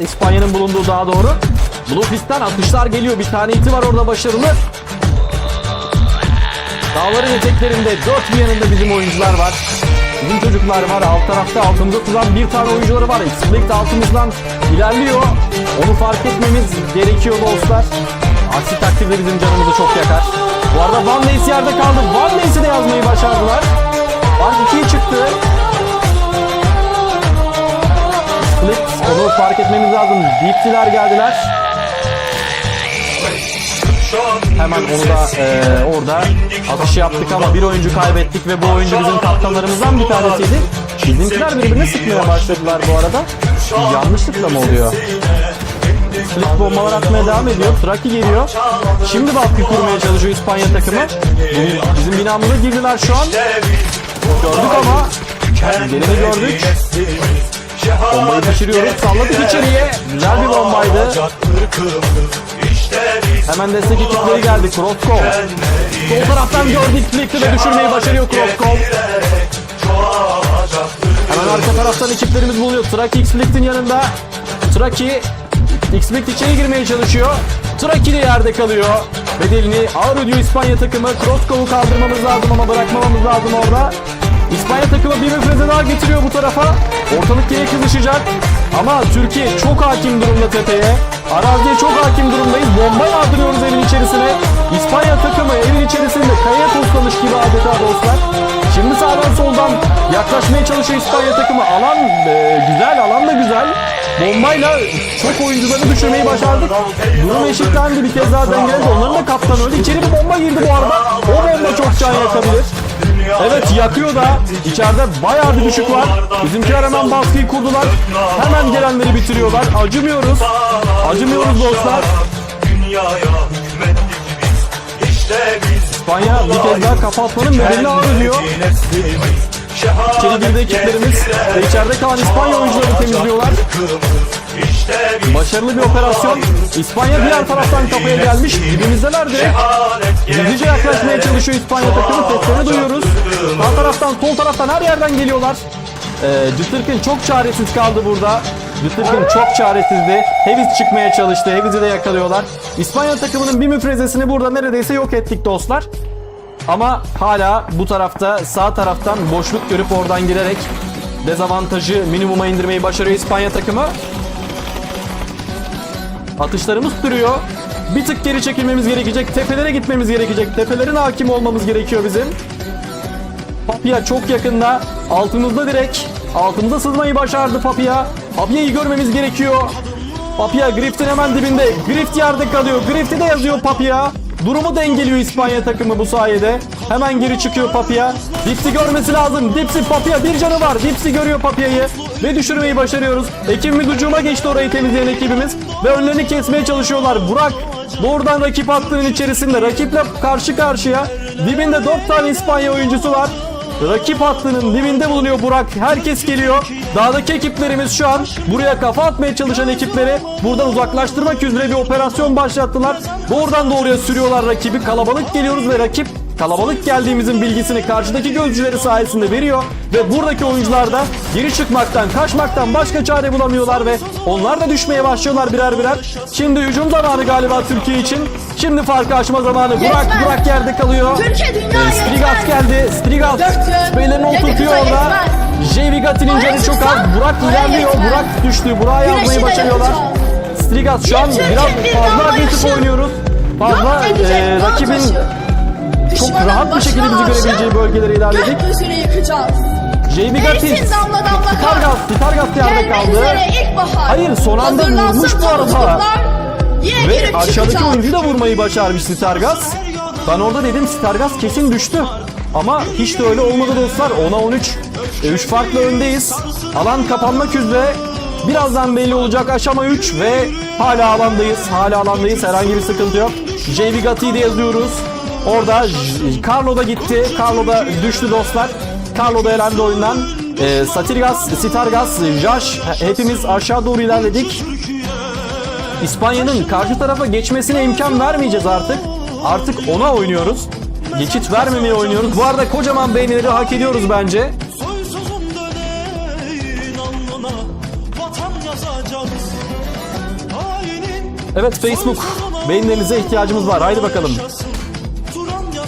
İspanya'nın bulunduğu daha doğru. Bluefist'ten atışlar geliyor. Bir tane iti var orada başarılı. Dağların eteklerinde dört bir yanında bizim oyuncular var. Bizim çocuklar var. Alt tarafta altımızda tutan bir tane oyuncuları var. De altımızdan ilerliyor. Onu fark etmemiz gerekiyor dostlar. Aksi takdirde bizim canımızı çok yakar. Bu arada Van Leys yerde kaldı. Van Leys'i de yazmayı başardılar. Van 2'ye çıktı. Split onu fark etmemiz lazım. Diptiler geldiler. Hemen onu da e, orada atış yaptık ama bir oyuncu kaybettik ve bu oyuncu bizim kaptanlarımızdan bir tanesiydi. Bizimkiler birbirine sıkmaya başladılar bu arada. Yanlışlıkla mı oluyor? Split bombalar atmaya devam ediyor. Traki geliyor. Şimdi baskı kurmaya çalışıyor İspanya takımı. Bizim binamıza girdiler şu an. Gördük ama geleni gördük. Bombayı düşürüyoruz. Salladık içeriye. Güzel bir bombaydı. Hemen destek ekipleri geldi. Kroskov. Sol taraftan gördük. Flick'ti ve düşürmeyi başarıyor Kroskov. Hemen arka taraftan ekiplerimiz buluyor. Traki X-Flick'tin yanında. Traki X-Flick içeri girmeye çalışıyor. Traki de yerde kalıyor. Bedelini ağır ödüyor İspanya takımı. Kroskov'u kaldırmamız lazım ama bırakmamamız lazım orada. İspanya takımı bir müfreze daha getiriyor bu tarafa. Ortalık yine kızışacak. Ama Türkiye çok hakim durumda tepeye. Araziye çok hakim durumdayız. Bomba yağdırıyoruz evin içerisine. İspanya takımı evin içerisinde kayaya toslamış gibi adeta dostlar. Şimdi sağdan soldan yaklaşmaya çalışıyor İspanya takımı. Alan e, güzel, alan da güzel. Bombayla çok oyuncularını düşürmeyi başardık. Durum eşitlendi bir kez daha dengeledi. Onların da kaptanı öyle. İçeri bir bomba girdi bu arada. O bomba çok can yakabilir. Evet yakıyor da içeride bayağı bir düşük var. Bizimkiler hemen baskıyı kurdular. Hemen gelenleri bitiriyorlar. Acımıyoruz. Acımıyoruz dostlar. İspanya bir kez daha kafa atmanın bedelini ağır ödüyor. İçeri girdi ekiplerimiz ve içeride kalan İspanya oyuncuları temizliyorlar. Başarılı bir operasyon. İspanya diğer taraftan kapıya gelmiş. Dibimizdeler direkt. Gizlice yaklaşmaya çalışıyor İspanya takımı. Seslerini duyuyoruz. Sağ taraftan, sol taraftan her yerden geliyorlar. Ee, Cıtırkın çok çaresiz kaldı burada. Cıtırkın çok çaresizdi. Hevis çıkmaya çalıştı. Hevis'i de yakalıyorlar. İspanya takımının bir müfrezesini burada neredeyse yok ettik dostlar. Ama hala bu tarafta sağ taraftan boşluk görüp oradan girerek dezavantajı minimuma indirmeyi başarıyor İspanya takımı. Atışlarımız sürüyor. Bir tık geri çekilmemiz gerekecek. Tepelere gitmemiz gerekecek. Tepelerin hakim olmamız gerekiyor bizim. Papia çok yakında. Altımızda direkt. Altımıza sızmayı başardı Papia. Papia'yı görmemiz gerekiyor. Papia Grift'in hemen dibinde. Grift yerde kalıyor. Grift'i de yazıyor Papia. Durumu dengeliyor İspanya takımı bu sayede. Hemen geri çıkıyor Papia. Dips'i görmesi lazım. Dips'i Papia bir canı var. Dips'i görüyor Papia'yı. Ve düşürmeyi başarıyoruz. Ekibimiz hücuma geçti orayı temizleyen ekibimiz. Ve önlerini kesmeye çalışıyorlar. Burak doğrudan rakip hattının içerisinde. Rakiple karşı karşıya. Dibinde 4 tane İspanya oyuncusu var. Rakip hattının dibinde bulunuyor Burak. Herkes geliyor. Dağdaki ekiplerimiz şu an buraya kafa atmaya çalışan ekipleri buradan uzaklaştırmak üzere bir operasyon başlattılar. Doğrudan doğruya sürüyorlar rakibi. Kalabalık geliyoruz ve rakip kalabalık geldiğimizin bilgisini karşıdaki gözcüleri sayesinde veriyor ve buradaki oyuncular da geri çıkmaktan, kaçmaktan başka çare bulamıyorlar ve onlar da düşmeye başlıyorlar birer birer. Şimdi hücum zamanı galiba Türkiye için. Şimdi farkı aşma zamanı. Burak, Yetmez. Burak yerde kalıyor. Türkiye dünya Ee, Strigas yetmez. geldi. Strigas Dörtün. spreylerini oturtuyor orada. kısa J Vigati'nin canı çok az. Burak ilerliyor. Burak düştü. Burak'ı yazmayı başarıyorlar. Strigas şu an biraz bir fazla agresif oynuyoruz. Fazla e, rakibin rahat bir şekilde bizi görebileceği bölgelere ilerledik. Gökyüzünü yıkacağız. J Vigati Erisin damla damla kar. Titargas, Titargas yerde Gelmek kaldı. üzere ilkbahar. Hayır, son anda vurmuş bu arada. Yine Ve girip aşağıdaki çıkacağız. oyuncuyu da vurmayı başarmış Stargaz. Ben orada dedim Stargaz kesin düştü. Ama hiç de öyle olmadı dostlar. 10'a 13. 3 farklı öndeyiz. Alan kapanmak üzere. Birazdan belli olacak aşama 3 ve hala alandayız. Hala alandayız. Herhangi bir sıkıntı yok. JV Gati'yi de yazıyoruz. Orada Carlo da gitti. Carlo da düştü dostlar. Carlo da elendi oyundan. Ee, Satirgas, Sitargas, Josh hepimiz aşağı doğru ilerledik. İspanya'nın karşı tarafa geçmesine imkan vermeyeceğiz artık. Artık ona oynuyoruz. Geçit vermemeye oynuyoruz. Bu arada kocaman beğenileri hak ediyoruz bence. Evet Facebook. Beyinlerinize ihtiyacımız var. Haydi bakalım.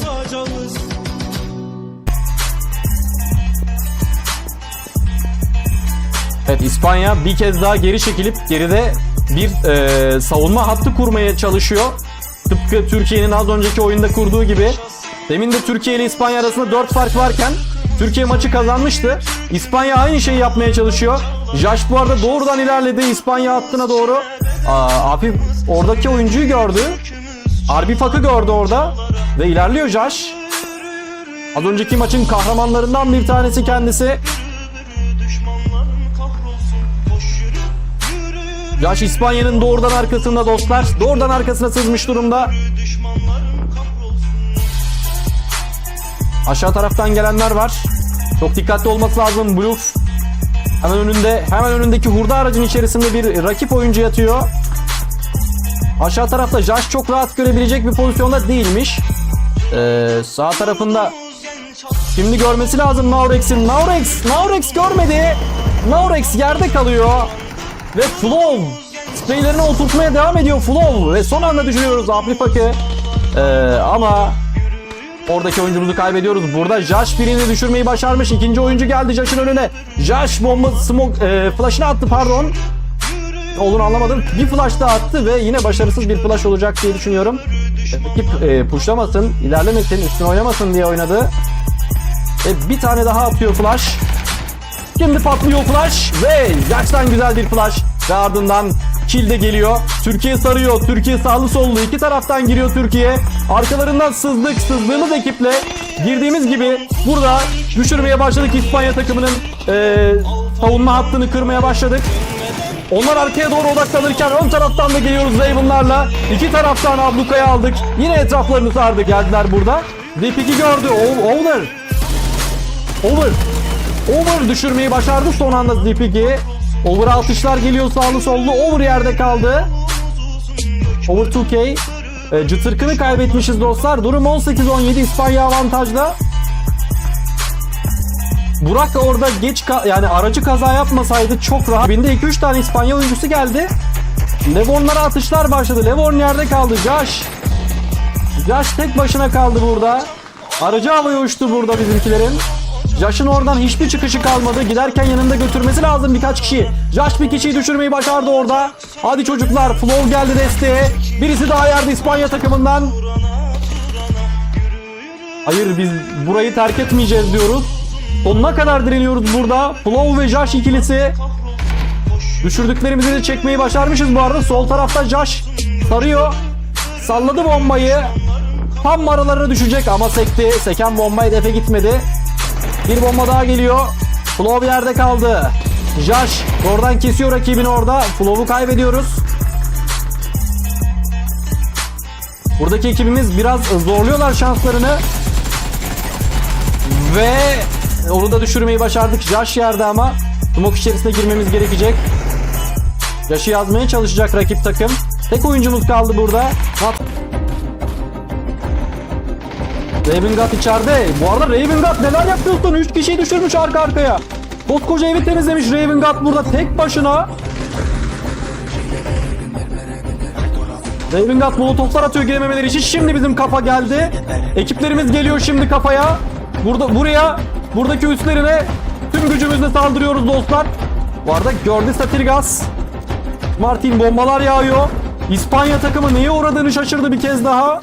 Turan yazacağız Evet İspanya bir kez daha geri çekilip geride bir e, savunma hattı kurmaya çalışıyor. Tıpkı Türkiye'nin az önceki oyunda kurduğu gibi. Demin de Türkiye ile İspanya arasında 4 fark varken Türkiye maçı kazanmıştı. İspanya aynı şeyi yapmaya çalışıyor. Jaş bu arada doğrudan ilerledi İspanya hattına doğru. Aa, Afif oradaki oyuncuyu gördü. Arbi Fak'ı gördü orada. Ve ilerliyor Jaş. Az önceki maçın kahramanlarından bir tanesi kendisi. Yaş İspanya'nın doğrudan arkasında dostlar. Doğrudan arkasına sızmış durumda. Aşağı taraftan gelenler var. Çok dikkatli olması lazım Bluff. Hemen önünde, hemen önündeki hurda aracın içerisinde bir rakip oyuncu yatıyor. Aşağı tarafta Jaş çok rahat görebilecek bir pozisyonda değilmiş. Ee, sağ tarafında şimdi görmesi lazım Naurex'in. Naurex, Naurex görmedi. Naurex yerde kalıyor. Ve Flow spreylerini oturtmaya devam ediyor Flow. Ve son anda düşürüyoruz Afripak'ı. Ee, ama Oradaki oyuncumuzu kaybediyoruz. Burada Josh birini düşürmeyi başarmış. İkinci oyuncu geldi Josh'ın önüne. Josh bomba smoke e, flash'ını attı pardon. Olduğunu anlamadım. Bir flash daha attı ve yine başarısız bir flash olacak diye düşünüyorum. Rakip e, pushlamasın, ilerlemesin, üstüne oynamasın diye oynadı. Ve bir tane daha atıyor flash. Şimdi patlıyor flash ve Jax'tan güzel bir flash ve ardından kill de geliyor. Türkiye sarıyor. Türkiye sağlı sollu iki taraftan giriyor Türkiye. Arkalarından sızdık. Sızdığımız ekiple girdiğimiz gibi burada düşürmeye başladık İspanya takımının eee, savunma hattını kırmaya başladık. Onlar arkaya doğru odaklanırken ön taraftan da geliyoruz Raven'larla. İki taraftan ablukaya aldık. Yine etraflarını sardı geldiler burada. Zipik'i gördü. Over. Over. Over düşürmeyi başardı son anda Zipik'i. Over alkışlar geliyor sağlı sollu. Over yerde kaldı. Over 2K. E, Cıtırkını kaybetmişiz dostlar. Durum 18-17 İspanya avantajda. Burak orada geç yani aracı kaza yapmasaydı çok rahat. Binde 2-3 tane İspanya oyuncusu geldi. Levonlara atışlar başladı. Levon yerde kaldı. Josh. Josh tek başına kaldı burada. Aracı havaya uçtu burada bizimkilerin. Josh'ın oradan hiçbir çıkışı kalmadı. Giderken yanında götürmesi lazım birkaç kişi. Josh bir kişiyi düşürmeyi başardı orada. Hadi çocuklar Flow geldi desteğe. Birisi daha yerde İspanya takımından. Hayır biz burayı terk etmeyeceğiz diyoruz. Sonuna kadar direniyoruz burada. Flow ve Josh ikilisi. Düşürdüklerimizi de çekmeyi başarmışız bu arada. Sol tarafta Josh sarıyor. Salladı bombayı. Tam aralarına düşecek ama sekti. Seken bomba hedefe gitmedi. Bir bomba daha geliyor. Flow yerde kaldı. Josh oradan kesiyor rakibini orada. Flow'u kaybediyoruz. Buradaki ekibimiz biraz zorluyorlar şanslarını. Ve onu da düşürmeyi başardık. Josh yerde ama smoke içerisine girmemiz gerekecek. Josh'ı yazmaya çalışacak rakip takım. Tek oyuncumuz kaldı burada. Raven God içeride. Bu arada Raven God neler yapıyorsun? 3 kişiyi düşürmüş arka arkaya. Koskoca evi temizlemiş Raven God burada tek başına. Raven God molotoflar atıyor girememeleri için. Şimdi bizim kafa geldi. Ekiplerimiz geliyor şimdi kafaya. Burada buraya buradaki üstlerine tüm gücümüzle saldırıyoruz dostlar. Bu arada gördü Satirgas. Martin bombalar yağıyor. İspanya takımı neye uğradığını şaşırdı bir kez daha.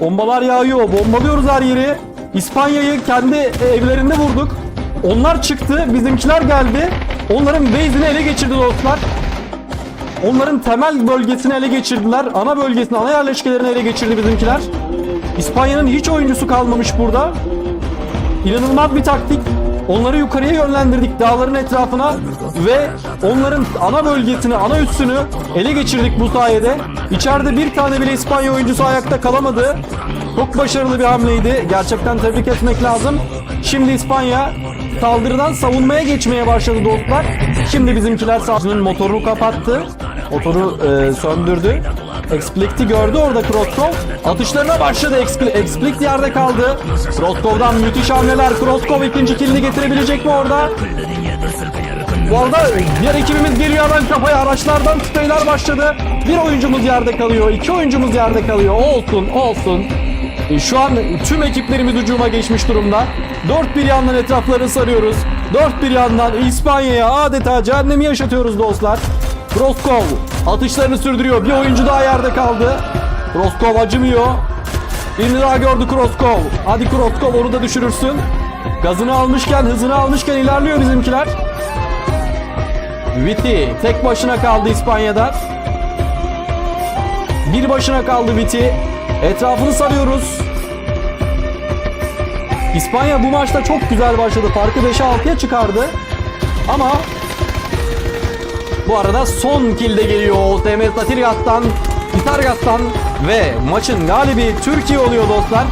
Bombalar yağıyor. Bombalıyoruz her yeri. İspanya'yı kendi evlerinde vurduk. Onlar çıktı. Bizimkiler geldi. Onların base'ini ele geçirdi dostlar. Onların temel bölgesini ele geçirdiler. Ana bölgesini, ana yerleşkelerini ele geçirdi bizimkiler. İspanya'nın hiç oyuncusu kalmamış burada. İnanılmaz bir taktik. Onları yukarıya yönlendirdik dağların etrafına ve onların ana bölgesini, ana üssünü ele geçirdik bu sayede. İçeride bir tane bile İspanya oyuncusu ayakta kalamadı. Çok başarılı bir hamleydi. Gerçekten tebrik etmek lazım. Şimdi İspanya saldırıdan savunmaya geçmeye başladı dostlar. Şimdi bizimkiler sahasının motorunu kapattı. Motoru e, söndürdü. Explict'i gördü orada Kroskov. Atışlarına başladı. Expl- Explict yerde kaldı. Kroskov'dan müthiş hamleler. Kroskov ikinci killini getirebilecek mi orada? Bu arada diğer ekibimiz geliyor hemen kafaya. Araçlardan spreyler başladı. Bir oyuncumuz yerde kalıyor. iki oyuncumuz yerde kalıyor. Olsun olsun. E, Şu an tüm ekiplerimiz hücuma geçmiş durumda. Dört bir yandan etrafları sarıyoruz. Dört bir yandan İspanya'ya adeta cehennemi yaşatıyoruz dostlar. Broskov atışlarını sürdürüyor. Bir oyuncu daha yerde kaldı. Broskov acımıyor. Birini daha gördü Kroskov. Hadi Kroskov onu da düşürürsün. Gazını almışken, hızını almışken ilerliyor bizimkiler. Viti tek başına kaldı İspanya'da. Bir başına kaldı Viti. Etrafını sarıyoruz. İspanya bu maçta çok güzel başladı. Farkı 5'e 6'ya çıkardı. Ama bu arada son kill de geliyor OTM Satirgas'tan, Gitargas'tan ve maçın galibi Türkiye oluyor dostlar.